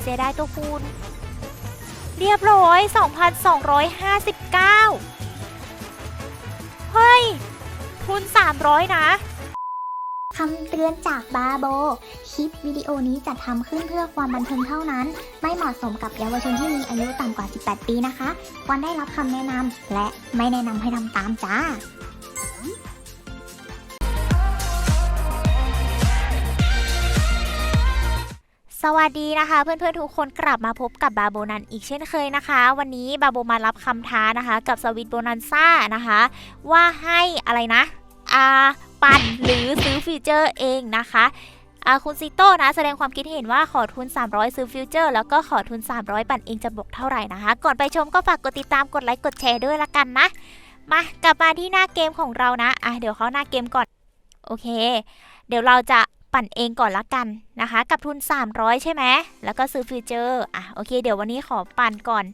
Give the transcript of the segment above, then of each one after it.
เสียดายตัวคูณ เรียบร้อย 2,259 เฮ้ย ทุน 300 นะคำเตือนจากบาโบ คลิปวิดีโอนี้จัดทำขึ้นเพื่อความบันเทิงเท่านั้น ไม่เหมาะสมกับเยาวชนที่มีอายุต่ำกว่า 18 ปีนะคะ ควรได้รับคำแนะนำและไม่แนะนำให้ทำตามจ้า สวัสดีนะคะ เพื่อนๆทุกคนกลับมาพบกับบาโบนันอีกเช่นเคยนะคะ วันนี้บาโบมารับคำท้านะคะ กับสวิตโบนันซ่านะคะ ว่าให้อะไรนะอ่าปั่นหรือซื้อฟิวเจอร์เองนะคะอ่าคุณซิโต้นะแสดงความคิดเห็นว่าขอทุน 300 ซื้อฟิวเจอร์ แล้วก็ขอทุน 300 ปั่นเองจะบวกเท่าไหร่นะคะ ก่อนไปชมก็ฝากกดติดตามกดไลค์กดแชร์ด้วยละกันนะ มากลับมาที่หน้าเกมของเรานะอะเดี๋ยวเขาหน้าเกมก่อนโอเค เดี๋ยวเราจะ ปั่นเองก่อนละกันนะคะ กับทุน 300 ใช่ไหม แล้วก็ซื้อฟิวเจอร์ อะ โอเค เดี๋ยววันนี้ขอปั่นก่อน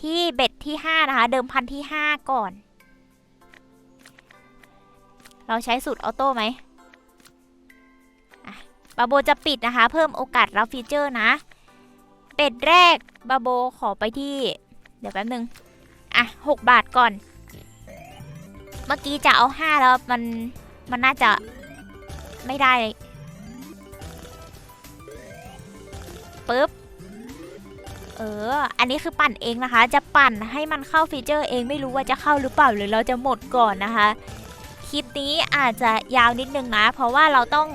ที่เบ็ดที่ 5 นะคะ เดิมพันที่ 5 ก่อน เราใช้สูตรออโต้ไหมอะบาโบจะปิดนะคะ เพิ่มโอกาสรับฟีเจอร์นะ เป็ดแรกบาโบขอไปที่ เดี๋ยวแป๊บนึง อะ 6 บาทก่อน เมื่อกี้จะเอา 5 แล้วมัน มันน่าจะไม่ได้ ปึ๊บ เออ อันนี้คือปั่นเองนะคะ จะปั่นให้มันเข้าฟีเจอร์เองไม่รู้ว่าจะเข้าหรือเปล่าหรือเราจะหมดก่อนนะคะ คลิปนี้อาจจะยาวนิดนึงนะ เพราะว่าเราต้อง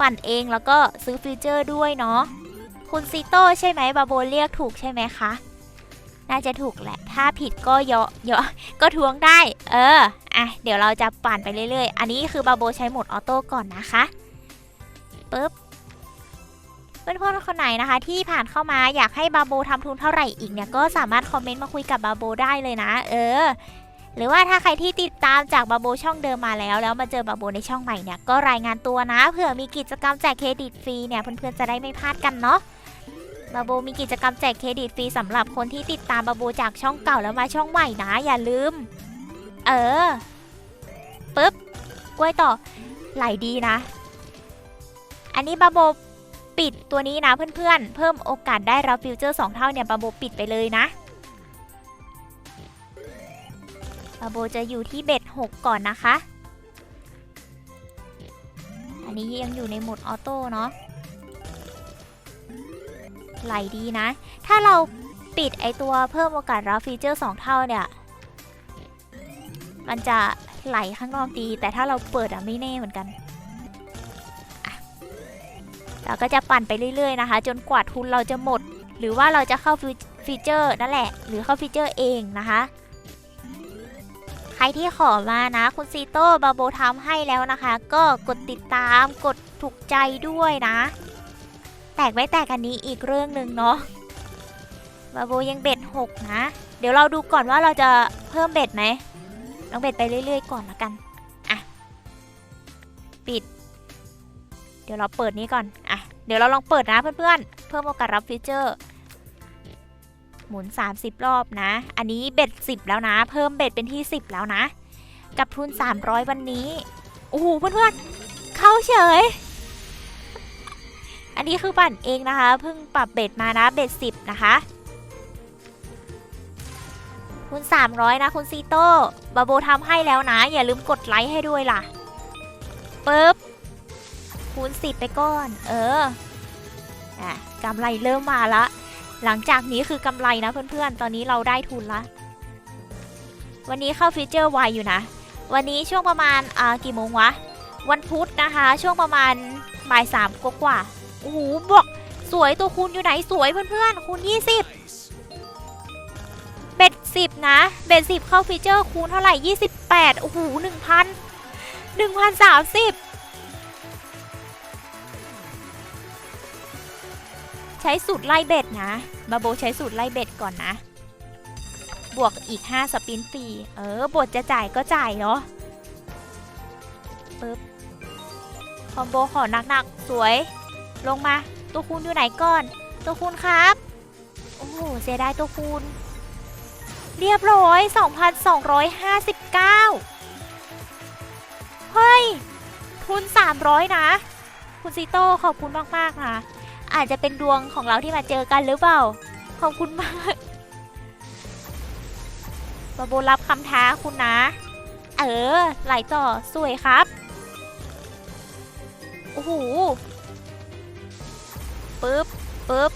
ปั่นเองแล้วก็ซื้อฟีเจอร์ด้วยเนาะ คุณซิโต้ใช่ไหมบาโบเรียกถูกใช่ไหมคะ น่าจะถูกแหละ ถ้าผิดก็เยอะเยอะก็ทวงได้ เออ อะ เดี๋ยวเราจะปั่นไปเรื่อยๆ อันนี้คือบาโบใช้โหมดออโต้ก่อนนะคะ ปึ๊บ เพื่อนๆคนไหนนะคะ ที่ผ่านเข้ามาอยากให้บาโบทำทุนเท่าไหร่อีกเนี่ยก็สามารถคอมเมนต์มาคุยกับบาโบได้เลยนะ เออ หรือว่าถ้าใครที่ติดตามจากบาโบช่องเดิมมาแล้ว แล้วมาเจอบาโบในช่องใหม่เนี่ยก็รายงานตัวนะเผื่อมีกิจกรรมแจกเครดิตฟรีเนี่ยเพื่อนๆจะได้ไม่พลาดกันเนาะบาโบมีกิจกรรมแจกเครดิตฟรีสำหรับคนที่ติดตามบาโบจากช่องเก่าแล้วมาช่องใหม่นะ อย่าลืม เออปึ๊บกล้วยต่อไหลดีนะ อันนี้บาโบ ปิดตัวนี้นะเพื่อนๆ เพิ่มโอกาสได้รับฟิวเจอร์ 2 เท่าเนี่ยบาโบปิดไปเลยนะบาโบจะอยู่ที่เบ็ด6 ก่อนนะคะ อันนี้ยังอยู่ในโหมดออโต้เนาะไหลดีนะ ถ้าเราปิดไอตัวเพิ่มโอกาสรับฟีเจอร์ 2 เท่าเนี่ย มันจะไหลข้างนอกดี แต่ถ้าเราเปิดอะไม่แน่เหมือนกัน เราก็จะปั่นไปเรื่อยๆนะคะ จนกว่าทุนเราจะหมด หรือว่าเราจะเข้าฟีฟเจอร์นั่นแหละ หรือเข้าฟีเจอร์เองนะคะ ใครที่ขอมานะคุณซีโต้บาโบทำให้แล้วนะคะ ก็กดติดตามกดถูกใจด้วยนะ แตกไม่แตกอันนี้อีกเรื่องหนึ่งเนาะบาโบยังเบ็ดหกนะ เดี๋ยวเราดูก่อนว่าเราจะเพิ่มเบ็ดไหมลองเบ็ดไปเรื่อยๆ ก่อนละกัน เดี๋ยวเราเปิดนี้ก่อน อะ เดี๋ยวเราลองเปิดนะเพื่อนๆ เพิ่มโอกาสรับฟีเจอร์ หมุน 30 รอบนะ อันนี้เบ็ด 10 แล้วนะ เพิ่มเบ็ดเป็นที่ 10 แล้วนะ กับทุน 300 วันนี้ โอ้โหเพื่อนๆ เข้าเฉย อันนี้คือปั่นเองนะคะ เพิ่งปรับเบ็ดมานะ เบ็ดสิบนะคะคุณ 300 นะ คุณซีโต้บาโบทำให้แล้วนะ อย่าลืมกดไลค์ให้ด้วยล่ะปึ๊บ คูณ10 ไปก่อน เอออะกำไรเริ่มมาละ หลังจากนี้คือกำไรนะเพื่อนๆ ตอนนี้เราได้ทุนละ วันนี้เข้าฟีเจอร์ไวอยู่นะ วันนี้ช่วงประมาณอ่ากี่โมงวะ วันพุธนะคะ ช่วงประมาณบ่ายสามกว่าโอ้โหบอกสวยตัวคูณอยู่ไหนสวยเพื่อนๆคูณ20 เบ็ด10 นะ เบ็ด10 เข้าฟีเจอร์คูณเท่าไหร่ 28 โอ้โห1,000 1,030 ใช้สูตรไล่เบ็ดนะบาโบใช้สูตรไล่เบ็ดก่อนนะ บวกอีก 5 สปินฟรี เออบทจะจ่ายก็จ่ายเนาะปึ๊บ คอมโบขอหนักๆ สวย ลงมา ตัวคูณอยู่ไหนก่อน ตัวคูณครับ โอ้โห เสียดายตัวคูณ เรียบร้อย 2,259 เฮ้ย ทุน 300 นะ คุณซิโต้ขอบคุณมาก ๆ นะ อาจจะเป็นดวงของเราที่มาเจอกันหรือเปล่า ขอบคุณมากบาโบรับคำท้าคุณนะ เออ ไหลต่อ สวยครับ โอ้โหปึ๊บปึ๊บ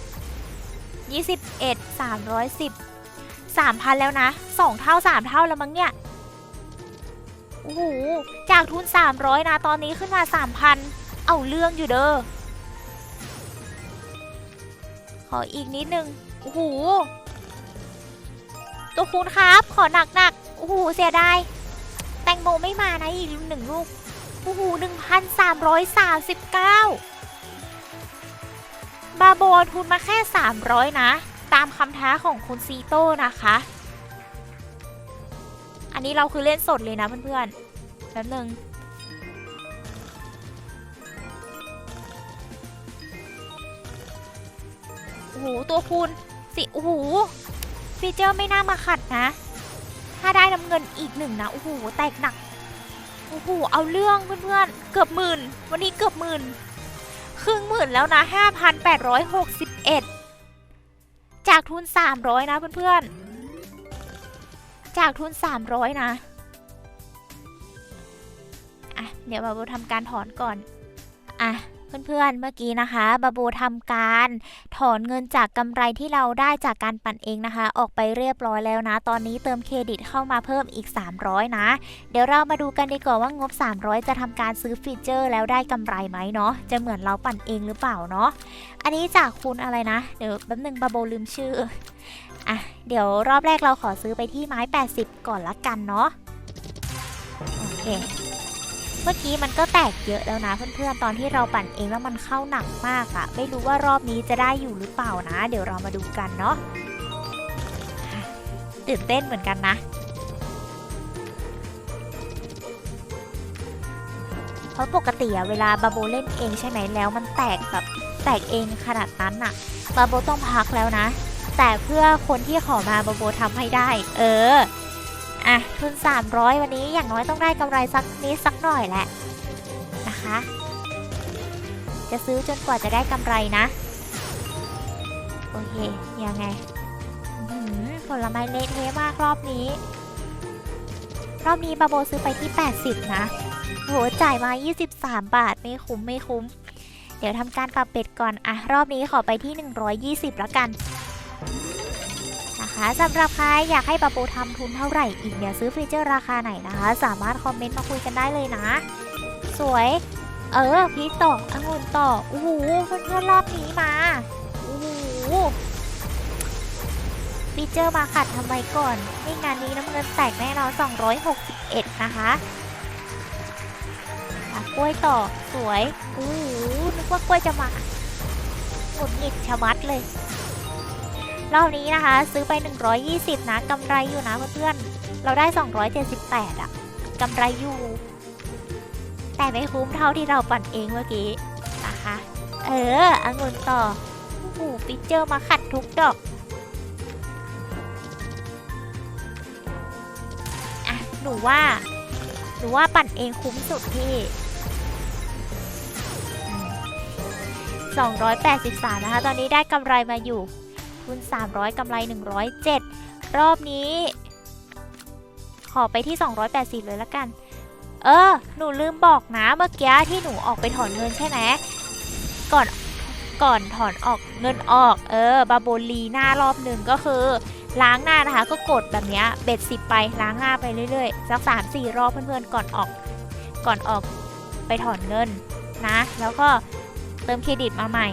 ยี่สิบเอ็ดสามร้อยสิบสามพันแล้วนะสองเท่าสามเท่าแล้วมั้งเนี่ย โอ้โห จากทุนสามร้อยนะ ตอนนี้ขึ้นมาสามพัน เอาเรื่องอยู่เด้อ ขออีกนิดนึงโอ้โหตัวคูณครับ ขอหนักหนักๆโอ้โหเสียดายแตงโมไม่มานะอีกหนึ่งลูกโอ้โหหนึ่งพันสามร้อยสามสิบเก้าบาโบทุนมาแค่300นะ ตามคำท้าของคุณซีโต้นะคะ อันนี้เราคือเล่นสดเลยนะเพื่อนๆแป๊บนึง อ้โหตัวคูณสิโอ้โหฟีเจอร์ไม่น่ามาขัดนะ ถ้าได้น้ำเงินอีกหนึ่งนะโอ้โหแตกหนักโอ้โหเอาเรื่องเพื่อนๆเกือบหมื่น วันนี้เกือบหมื่นครึ่งหมื่นแล้วนะ 5,861 จากทุน 300 นะเพื่อนๆ จากทุน 300 นะอะเดี๋ยวบาบูทำการถอนก่อน อะ เพื่อนๆ เมื่อกี้นะคะบาบูทำการถอนเงินจากกำไรที่เราได้จากการปั่นเองนะคะ ออกไปเรียบร้อยแล้วนะ ตอนนี้เติมเครดิตเข้ามาเพิ่มอีก 300 นะ เดี๋ยวเรามาดูกันดีกว่าว่างบ 300 จะทำการซื้อฟีเจอร์แล้วได้กำไรไหมเนาะจะเหมือนเราปั่นเองหรือเปล่าเนาะอันนี้จากคุณอะไรนะ เดี๋ยวแป๊บนึงบาโบลืมชื่ออะเดี๋ยวรอบแรกเราขอซื้อไปที่ไม้ 80 ก่อนละกันเนาะโอเค มื่อกี้มันก็แตกเยอะแล้วนะเพื่อนๆ ตอนที่เราปั่นเองแล้วมันเข้าหนักมากอะไม่รู้ว่ารอบนี้จะได้อยู่หรือเปล่านะ เดี๋ยวเรามาดูกันเนาะตื่นเต้นเหมือนกันนะเพราะปกติอะเวลาบาโบเล่นเองใช่ไหมแล้ว มันแตกแบบแตกเองขนาดนั้นอะบาโบต้องพักแล้วนะ แต่เพื่อคนที่ขอมาบาโบทำให้ได้ เออ อะทุน 300 วันนี้อย่างน้อยต้องได้กำไรสักนิดสักหน่อยแหละนะคะ จะซื้อจนกว่าจะได้กำไรนะ โอเค ยังไงหือผลไม้เละเทะมากรอบนี้ รอบนี้บาโบซื้อไปที่ 80 นะโหจ่ายมา 23 บาท ไม่คุ้มไม่คุ้ม เดี๋ยวทำการปรับเป็ดก่อน อะ รอบนี้ขอไปที่ 120 แล้วกัน นะคะสำหรับใครอยากให้ปะปูทำทุนเท่าไหร่อีกเนี่ยซื้อฟีเจอร์ราคาไหนนะคะ สามารถคอมเมนต์มาคุยกันได้เลยนะ สวย เออพีต่อองุ่นต่อโอ้โหเพื่อนๆรอบนี้มาโอ้โหฟีเจอร์มาขัดทำไมก่อนไม่งานนี้น้ำเงินแตกแน่นอน261 นะคะอะกล้วยต่อสวยโอ้โหนึกว่ากล้วยจะมาหงุดหงิดชะมัดเลย รอบนี้นะคะ ซื้อไป 120 นะกำไรอยู่นะเพื่อนๆ เราได้ 278อะกำไรอยู่ แต่ไม่คุ้มเท่าที่เราปั่นเองเมื่อกี้นะคะ เออองุ่นต่อโอ้โหฟิเจอร์มาขัดทุกดอกอะหนูว่า หนูว่าปั่นเองคุ้มสุดพี่อืม283 นะคะ ตอนนี้ได้กำไรมาอยู่ ทุน 300 กำไร 107 รอบนี้ ขอไปที่ 280 เลยละกัน เออ หนูลืมบอกนะเมื่อกี้ที่หนูออกไปถอนเงินใช่ไหมก่อนก่อนถอนออกเงินออก เออบาโบลีหน้ารอบหนึ่งก็คือ ล้างหน้านะคะ ก็กดแบบนี้เบ็ดสิบไปล้างหน้าไปเรื่อยๆสักสามสี่รอบเพื่อนๆก่อนออก ก่อนออกไปถอนเงินนะ แล้วก็เติมเครดิตมาใหม่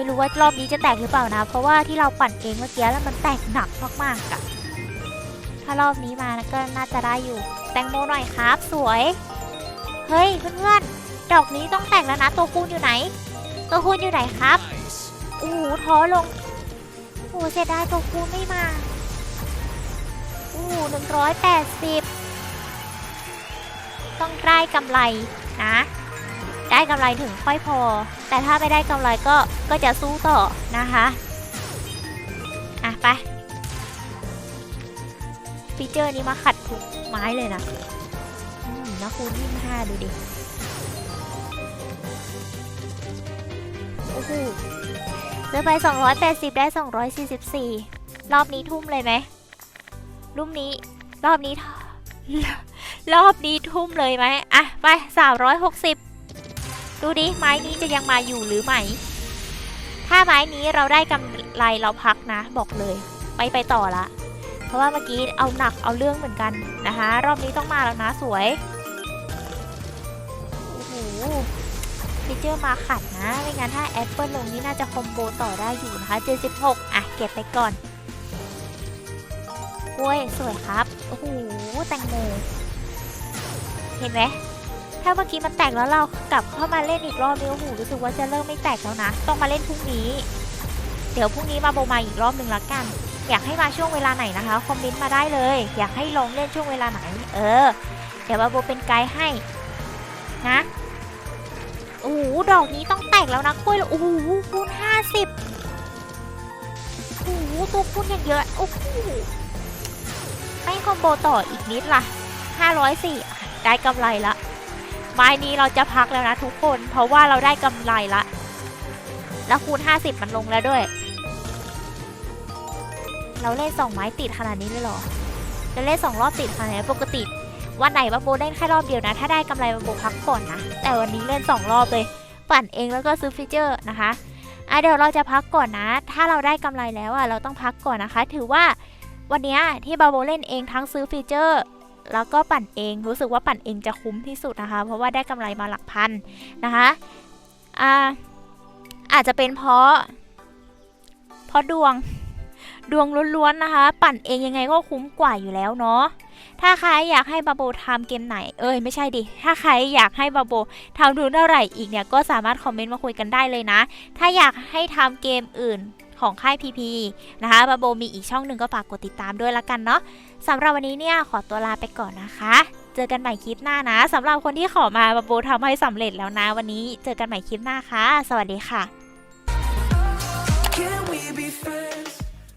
ไม่รู้ว่ารอบนี้จะแตกหรือเปล่านะ เพราะว่าที่เราปั่นเองเมื่อกี้แล้วมันแตกหนักมากๆอะถ้ารอบนี้มานะก็น่าจะได้อยู่ แตงโมหน่อยครับ สวย เฮ้ยเพื่อนๆดอกนี้ต้องแต่งแล้วนะ ตัวคูณอยู่ไหน ตัวคูณอยู่ไหนครับโอ้โหท้อลงโอ้เสียดายตัวคูณไม่มาโอ้โหหนึ่งร้อยแปดสิบต้องได้กำไรนะ ได้กำไรถึงค่อยพอ แต่ถ้าไม่ได้กำไรก็ก็จะสู้ต่อนะคะอะไปฟีเจอร์นี้มาขัดทุกไม้เลยนะอืมนะคูณยี่ห้าดูดิอ้โหซื้อไป 280 ได้ 244 รอบนี้ทุ่มเลยไหมรุ่มนี้รอบนี้ รอบนี้ทุ่มเลยไหมอะ ไป 360 ดูดิ ไม้นี้จะยังมาอยู่หรือไม่ ถ้าไม้นี้เราได้กำไรเราพักนะ บอกเลยไม่ไปต่อละ เพราะว่าเมื่อกี้เอาหนักเอาเรื่องเหมือนกันนะคะ รอบนี้ต้องมาแล้วนะสวย โอ้โหฟิเจอร์มาขัดนะ ไม่งั้นถ้าแอปเปิลลงนี่น่าจะคอมโบต่อได้อยู่นะคะ 76 อะ เก็บไปก่อนกล้วยสวยครับ โอ้โห แตงโม เห็นไหม ถ้าเมื่อกี้มันแตกแล้วเรากลับเข้ามาเล่นอีกรอบนี้โอ้โหรู้สึกว่าจะเริ่มไม่แตกแล้วนะ ต้องมาเล่นพรุ่งนี้ เดี๋ยวพรุ่งนี้มาโบมาอีกรอบหนึ่งละกัน อยากให้มาช่วงเวลาไหนนะคะคอมเมนต์มาได้เลย อยากให้ลองเล่นช่วงเวลาไหน เออ เดี๋ยวบาโบเป็นไกด์ให้นะโอ้โหดอกนี้ต้องแตกแล้วนะกล้วยโอ้โหคูณห้าสิบโอ้โหตัวคูณอย่างเยอะโอ้โหให้คอมโบต่ออีกนิดล่ะห้าร้อยสี่ได้กำไรละ ไม้นี้เราจะพักแล้วนะทุกคน เพราะว่าเราได้กำไรละ แล้วคูณ 50 มันลงแล้วด้วย เราเล่นสองไม้ติดขนาดนี้เลยเหรอจะเล่นสองรอบติดขนาดนี้ปกติ วันไหนบาโบเล่นแค่รอบเดียวนะ ถ้าได้กำไรบาโบพักก่อนนะ แต่วันนี้เล่นสองรอบเลย ปั่นเองแล้วก็ซื้อฟีเจอร์นะคะอะเดี๋ยวเราจะพักก่อนนะ ถ้าเราได้กำไรแล้วอะเราต้องพักก่อนนะคะ ถือว่าวันนี้ที่บาโบเล่นเองทั้งซื้อฟีเจอร์ แล้วก็ปั่นเองรู้สึกว่าปั่นเองจะคุ้มที่สุดนะคะ เพราะว่าได้กำไรมาหลักพันนะคะอ่าอาจจะเป็นเพราะ เพราะดวงดวงล้วนๆนะคะ ปั่นเองยังไงก็คุ้มกว่าอยู่แล้วเนาะถ้าใครอยากให้บาโบทำเกมไหน เอ้ยไม่ใช่ดิ ถ้าใครอยากให้บาโบทำดูเท่าไหร่อีกเนี่ย ก็สามารถคอมเมนต์มาคุยกันได้เลยนะ ถ้าอยากให้ทำเกมอื่น ของค่าย PP นะคะบาโบมีอีกช่องหนึ่งก็ฝากกดติดตามด้วยละกันเนาะสำหรับวันนี้เนี่ยขอตัวลาไปก่อนนะคะ เจอกันใหม่คลิปหน้านะสำหรับคนที่ขอมาบาโบทำให้สำเร็จแล้วนะ วันนี้เจอกันใหม่คลิปหน้าค่ะ สวัสดีค่ะ Can we be friends?